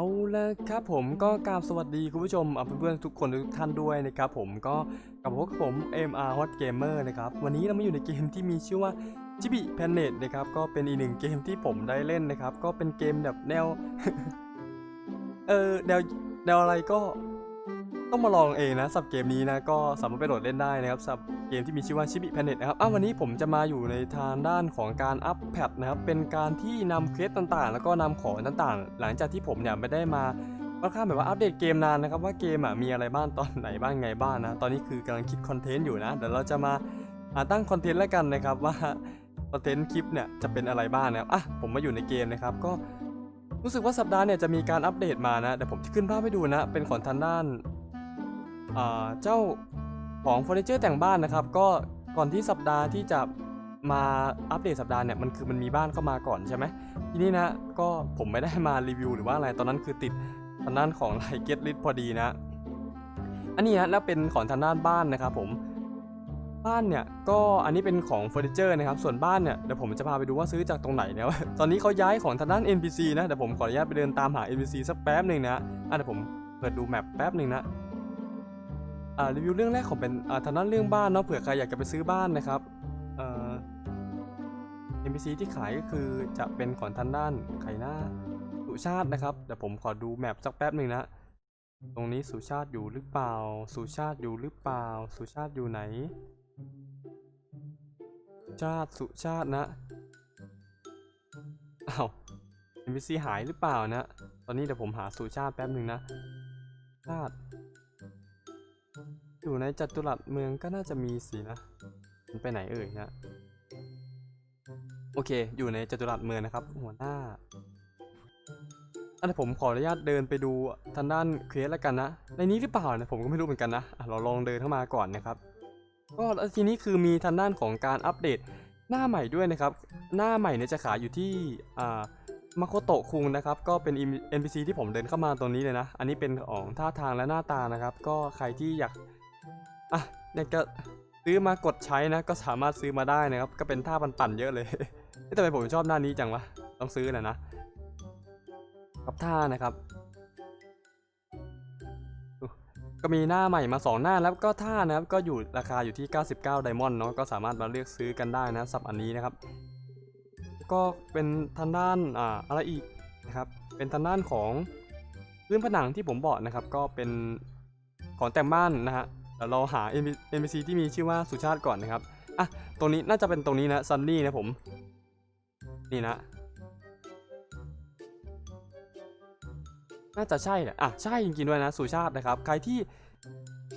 เอาละครับผมก็กราบสวัสดีคุณผู้ชมเพื่อนๆทุกคนทุกท่านด้วยนะครับผมก็กลับมาพบกับผม MR Hot Gamer นะครับวันนี้เรามาอยู่ในเกมที่มีชื่อว่า c h i b i Planet นะครับก็เป็นอีกหนึ่งเกมที่ผมได้เล่นนะครับ ก็เป็นเกมแบบแนว เออแนวแนวอะไรก็ ต้องมาลองเองนะสับเกมนี้นะก็สามารถไปโหลดเล่นได้นะครับสับเกมที่มีชื่อว่า c h i b i Planet นะครับอ้าววันนี้ผมจะมาอยู่ในทางด้านของการอัพแพทนะครับเป็นการที่นำเคสต่างๆ แล้วก็นำของต่างๆ หลังจากที่ผมเนี่ยไม่ได้มาค่อนข้างแบบว่าอัปเดตเกมนานนะครับว่าเกมอะมีอะไรบ้างตอนไหนบ้างไงบ้างนะตอนนี้คือกำลังคิดคอนเทนต์อยู่นะเดี๋ยวเราจะมาหาตั้งคอนเทนต์แล้วกันนะครับว่าคอนเทนต์คลิปเนี่ยจะเป็นอะไรบ้างนะครับอะผมมาอยู่ในเกมนะครับก็รู้สึกว่าสัปดาห์เนี่ยจะมีการอัปเดตมานะเดี๋ยวผมจะขึ้นภาพให้ดูนะเป็นของทางด้าน เจ้าของเฟอร์นิเจอร์แต่งบ้านนะครับ ก็ก่อนที่สัปดาห์ที่จะมาอัปเดตสัปดาห์เนี่ยมันคือมันมีบ้านเข้ามาก่อนใช่ไหมทีนี้นะก็ผมไม่ได้มารีวิวหรือว่าอะไรตอนนั้นคือติดทางด้านของไลเก็ตลิสพอดีนะ อันนี้นะแล้วเป็นของทางด้านบ้านนะครับผมบ้านเนี่ยก็อันนี้เป็นของเฟอร์นิเจอร์นะครับ ส่วนบ้านเนี่ยเดี๋ยวผมจะพาไปดูว่าซื้อจากตรงไหนเนี่ยตอนนี้เขาย้ายของทางด้าน NPC นะเดี๋ยวผมขออนุญาตไปเดินตามหา NPC สักแป๊บหนึ่งนะอะเดี๋ยวผมเปิดดูแมปแป๊บหนึ่งนะ รีวิวเรื่องแรกของเป็นทางด้านเรื่องบ้านเนาะเผื่อใครอยากจะไปซื้อบ้านนะครับเอ่อ NPC ที่ขายก็คือจะเป็นของทางด้านไข่หน้าสุชาตินะครับเดี๋ยวผมขอดูแมปสักแป๊บหนึ่งนะตรงนี้สุชาติอยู่หรือเปล่า สุชาติอยู่หรือเปล่า สุชาติอยู่ไหนชาติสุชาตินะอ้าว NPC หายหรือเปล่านะ ตอนนี้เดี๋ยวผมหาสุชาติแป๊บหนึ่งนะ ชาติ อยู่ในจัตุรัสเมืองก็น่าจะมีสินะมันไปไหนเอ่ยนะโอเค อยู่ในจัตุรัสเมืองนะครับ หัวหน้าอันนี้ผมขออนุญาตเดินไปดูทางด้านเควสแล้วกันนะ ในนี้หรือเปล่านะผมก็ไม่รู้เหมือนกันนะะเราลองเดินเข้ามาก่อนนะครับ ก็แล้วทีนี้คือมีทางด้านของการอัปเดตหน้าใหม่ด้วยนะครับ หน้าใหม่เนี่ยจะขายอยู่ที่อ่ามาโคโตะคุงนะครับ ก็เป็น NPC ที่ผมเดินเข้ามาตรงนี้เลยนะ อันนี้เป็นของท่าทางและหน้าตานะครับ ก็ใครที่อยาก อะอยกจะซื้อมากดใช้นะก็สามารถซื้อมาได้นะครับ ก็เป็นท่าปั่นๆเยอะเลยเอ๊ะทำไมผมชอบหน้านี้จังวะต้องซื้อแหละนะกับท่านะครับ ก็มีหน้าใหม่มา 2 หน้าแล้วก็ท่านะครับก็อยู่ราคาอยู่ที่ 99 ไดมอนด์เนาะก็สามารถมาเลือกซื้อกันได้นะสับอันนี้นะครับ ก็เป็นทางด้านอ่าอะไรอีกนะครับ เป็นทางด้านของพื้นผนังที่ผมบอกนะครับ ก็เป็นของแต่งบ้านนะฮะ ดี๋ยวเราหา NPC ที่มีชื่อว่าสุชาติก่อนนะครับอะตรงนี้น่าจะเป็นตรงนี้นะซันนี่นะผม นี่นะ น่าจะใช่แหละอะใช่จริงๆด้วยนะสุชาตินะครับ ใครที่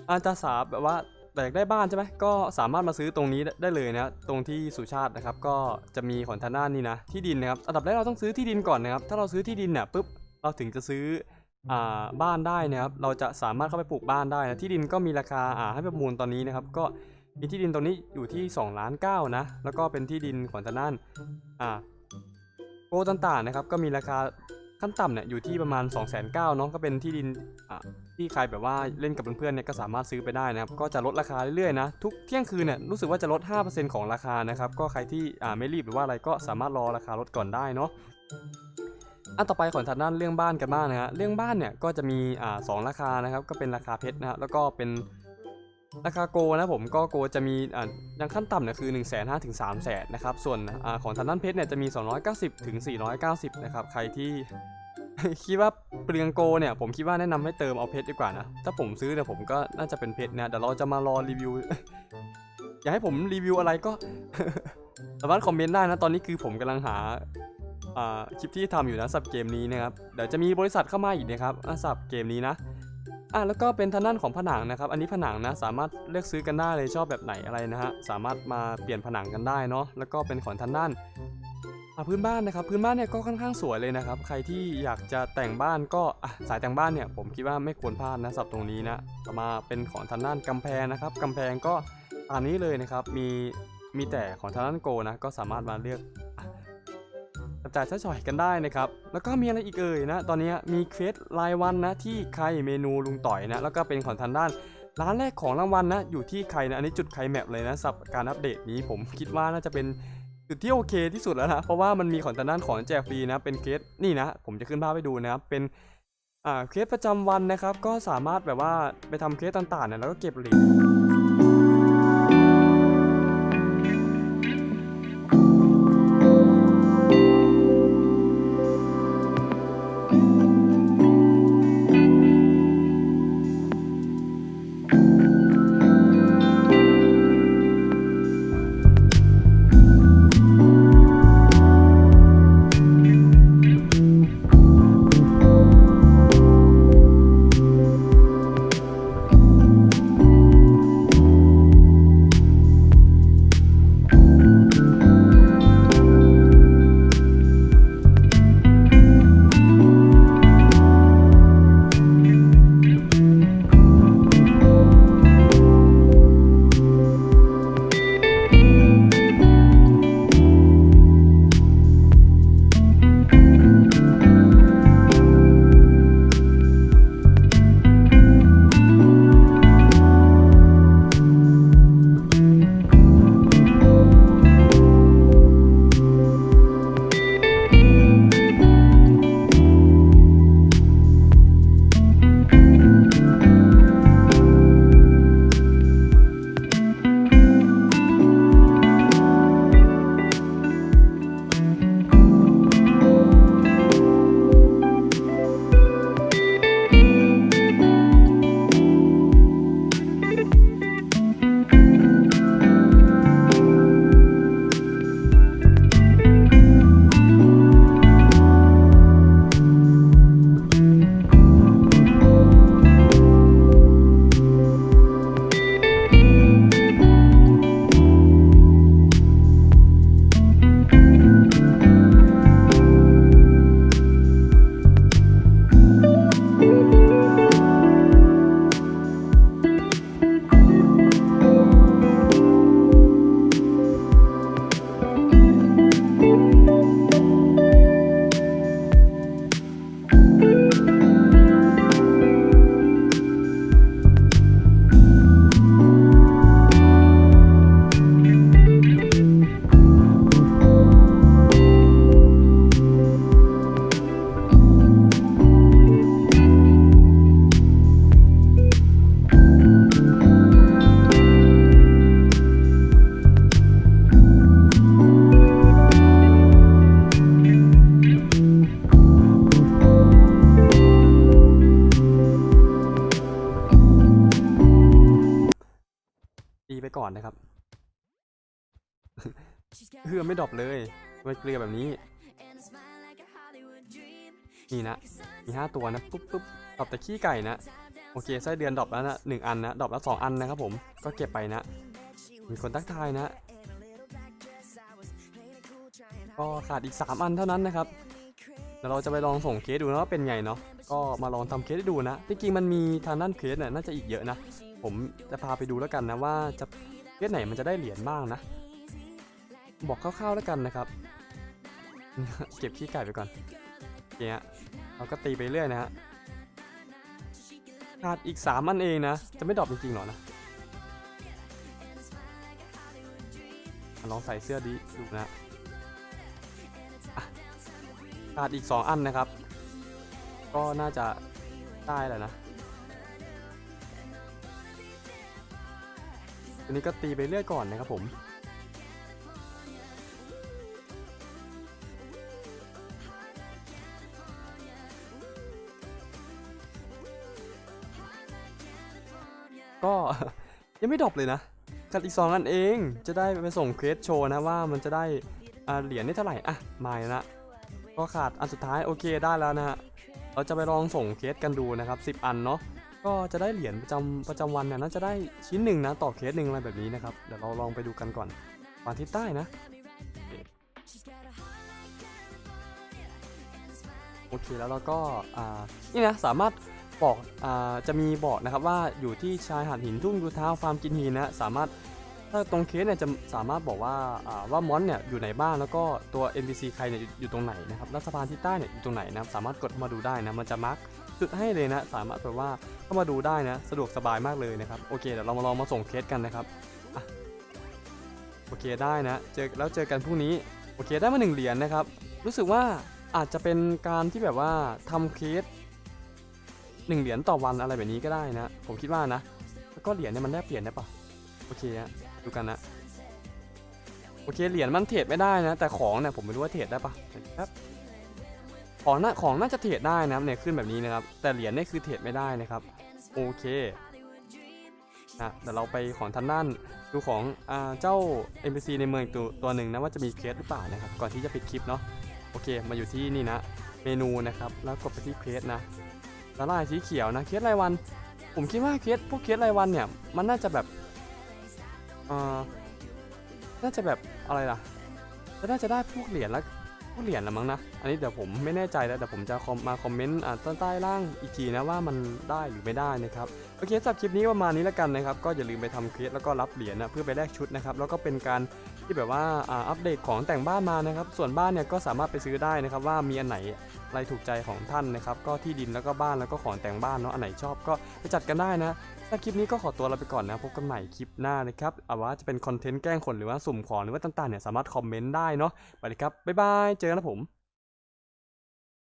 อาจจะสาแบบว่าแตกได้บ้านใช่ไหมก็สามารถมาซื้อตรงนี้ได้ได้เลยนะตรงที่สุชาตินะครับ ก็จะมีของทางด้านนี้นะที่ดินนะครับอันดับแรกเราต้องซื้อที่ดินก่อนนะครับ ถ้าเราซื้อที่ดินเนี่ยปุ๊บเราถึงจะซื้อ อ่าบ้านได้นะครับ เราจะสามารถเข้าไปปลูกบ้านได้นะที่ดินก็มีราคาอ่าให้ประมูลตอนนี้นะครับ ก็มีที่ดินตรงนี้อยู่ที่2ล้าน9นะ แล้วก็เป็นที่ดินของทางด้านอ่าโกต่างๆนะครับ ก็มีราคาขั้นต่ำเนี่ยอยู่ที่ประมาณ 2 9 0 0 0เนาะก็เป็นที่ดินอะที่ใครแบบว่าเล่นกับเพื่อนๆเนี่ยก็สามารถซื้อไปได้นะครับ ก็จะลดราคาเรื่อยๆนะ ทุกเที่ยงคืนเนี่ยรู้สึกว่าจะลด 5%ของราคานะครับ ก็ใครที่อ่าไม่รีบหรือว่าอะไรก็สามารถรอราคาลดก่อนได้เนาะ อันต่อไปของทางด้านเรื่องบ้านกันบ้างนะฮะเรื่องบ้านเนี่ยก็จะมีอ่าสองราคานะครับก็เป็นราคาเพชรนะฮะแล้วก็เป็นราคาโกนะผมก็โกจะมีอ่าอย่างขั้นต่ำเนี่ยคือ1 5 0 0 0ถึง3 0 0 0 0นนะครับส่วนอ่าของทางด้านเพชรเนี่ยจะมี 290ถึง490นะครับใครที่คิดว่าเปลืองโกเนี่ยผมคิดว่าแนะนำให้เติมเอาเพชรดีกว่านะถ้าผมซื้อเนี่ยผมก็น่าจะเป็นเพชรนะเดี๋ยวเราจะมารอรีวิวอยากให้ผมรีวิวอะไรก็สามารถคอมเมนต์ได้นะตอนนี้คือผมกำลังหา คลิปที่ทำอยู่นะสับเกมนี้นะครับเดี๋ยวจะมีบริษัทเข้ามาอีกนะครับสับเกมนี้นะอะแล้วก็เป็นทางด้านของผนังนะครับ อันนี้ผนังนะสามารถเลือกซื้อกันได้เลยชอบแบบไหนอะไรนะฮะสามารถมาเปลี่ยนผนังกันได้เนาะแล้วก็เป็นของทางด้านอะพื้นบ้านนะครับพื้นบ้านเนี่ยก็ค่อนข้างสวยเลยนะครับ ใครที่อยากจะแต่งบ้านก็สายแต่งบ้านเนี่ยผมคิดว่าไม่ควรพลาดนะสับตรงนี้นะต่อมาเป็นของทางด้านกำแพงนะครับกำแพงก็ตามนี้เลยนะครับมีมีแต่ของทางด้านโกนะก็สามารถมาเลือก จับจ่ายใช้สอยกันได้นะครับ แล้วก็มีอะไรอีกเอ่ยนะ ตอนนี้มีเควสรายวันนะที่ใครเมนูลุงต่อยนะ แล้วก็เป็นของทางด้านร้านแรกของรางวัลนะ อยู่ที่ใครนะ อันนี้จุดใครแมปเลยนะสับการอัปเดตนี้ผมคิดว่าน่าจะเป็นจุดที่โอเคที่สุดแล้วนะ เพราะว่ามันมีของทางด้านของแจกฟรีนะ เป็นเกสนี่นะ ผมจะขึ้นภาพให้ดูนะครับ เป็นอ่าเคสประจำวันนะครับ ก็สามารถแบบว่าไปทำเคสต่างๆเนี่ยแล้วก็เก็บเหรียญ ก่อนนะครับเพื่อไม่ดรอปเลยไม่เกลียแบบนี้ นี่นะ มีห้าตัวนะ ปุ๊บปุ๊บดรอปแต่ขี้ไก่นะ โอเคไส้เดือนดรอปแล้วนะหนึ่งอันนะดรอปแล้วสองอันนะครับผม ก็เก็บไปนะ มีคนทักทายนะ ก็ขาดอีก3อันเท่านั้นนะครับเดี๋ยวเราจะไปลองส่งเคสดูนะว่าเป็นไงเนาะ ก็มาลองทำเคสให้ดูนะ จริงมันมีทางด้านเคสเนี่ยน่าจะอีกเยอะนะ ผมจะพาไปดูแล้วกันนะว่าจะ สไหนมันจะได้เหรียญบ้างนะ บอกคร่าวๆแล้วกันนะครับ เก็บขี้ไก่ไปก่อนโอเคฮะเราก็ตีไปเรื่อยนะฮะขาดอีก3อันเองนะ จะไม่ดรอปจริงๆหรอนะ ลองใส่เสื้อดีดูนะอะขาดอีก2อันนะครับ ก็น่าจะได้แหละนะ อันนี้ก็ตีไปเรื่อยก่อนนะครับผม ก็ยังไม่ดรอปเลยนะกัดอีกสองอันเองจะได้ไปส่งเควสโชว์นะว่ามันจะได้เหรียญได้เท่าไหร่อะมาแล้วนะก็ขาดอันสุดท้ายโอเคได้แล้วนะฮะเราจะไปลองส่งเคสกันดูนะครับ 10 อันเนาะ ก็จะได้เหรียญประจำประจำวันเนี่ยน่าจะได้ชิ้นหนึ่งนะต่อเคสหนึ่งอะไรแบบนี้นะครับ เดี๋ยวเราลองไปดูกันก่อนวาที่ใต้นะโอเคแล้วเราก็อ่านี่นะสามารถบอกอ่าจะมีบอกนะครับว่าอยู่ที่ชายหาดหินทุ่งดูเท้าฟาร์มกินหินนะสามารถถ้าตรงเคสเนี่ยจะสามารถบอกว่าอ่าว่ามอนเนี่ยอยู่ไหนบ้างแล้วก็ตัว NPC ใครเนี่ยอยู่อยู่ตรงไหนนะครับแล้วสะพานที่ใต้เนี่ยอยู่ตรงไหนนะครับสามารถกดมาดูได้นะมันจะมาร์ก จุดให้เลยนะ สามารถแบบว่าเข้ามาดูได้นะ สะดวกสบายมากเลยนะครับ โอเคเดี๋ยวเรามาลองมาส่งเคสกันนะครับอโอเคได้นะ เจอแล้วเจอกันพรุ่งนี้ โอเคได้มาหนึ่งเหรียญนะครับ รู้สึกว่าอาจจะเป็นการที่แบบว่าทำเคสหนึ่งเหรียญต่อวันอะไรแบบนี้ก็ได้นะ ผมคิดว่านะ แล้วก็เหรียญเนี่ยมันแลกเปลี่ยนได้ปะโอเคฮะดูกันนะโอเคเหรียญมันเทรดไม่ได้นะ แต่ของเนี่ยผมไม่รู้ว่าเทรดได้ปะครับ ของน่าของน่าจะเทรดได้นะครับเนี่ยขึ้นแบบนี้นะครับ แต่เหรียญเนี่ยคือเทรดไม่ได้นะครับ โอเคนะเดี๋ยวเราไปของทางด้านดูของอ่าเจ้า NPC ในเมืองตัวตัวหนึ่งนะว่าจะมีเคสหรือเปล่านะครับ ก่อนที่จะปิดคลิปเนาะโอเค มาอยู่ที่นี่นะ เมนูนะครับ แล้วกดไปที่เคสนะสาลายสีเขียวนะเคสรายวัน ผมคิดว่าเคสพวกเคสรายวันเนี่ยมันน่าจะแบบเอ่อน่าจะแบบอะไรล่ะก็น่าจะได้พวกเหรียญแล้ว เหรียญละมั้งนะ อันนี้เดี๋ยวผมไม่แน่ใจแล้วแต่ผมจะมาคอมเมนต์อ่าใต้ล่างอีกทีนะว่ามันได้หรือไม่ได้นะครับโอเคสำหรับคลิปนี้ประมาณนี้แล้วกันนะครับก็อย่าลืมไปทำเคสแล้วก็รับเหรียญนะเพื่อไปแลกชุดนะครับแล้วก็เป็นการ ที่แบบว่าอัปเดตของแต่งบ้านมานะครับ ส่วนบ้านเนี่ยก็สามารถไปซื้อได้นะครับ ว่ามีอันไหนอะไรถูกใจของท่านนะครับ ก็ที่ดินแล้วก็บ้านแล้วก็ของแต่งบ้านเนาะอันไหนชอบก็ไปจัดกันได้นะถ้าคลิปนี้ก็ขอตัวลาไปก่อนนะพบกันใหม่คลิปหน้านะครับเอาว่าจะเป็นคอนเทนต์แกล้งคนหรือว่าสุ่มของหรือว่าต่างๆเนี่ยสามารถคอมเมนต์ได้เนาะไปเลยครับบ๊ายบายเจอกันนะผม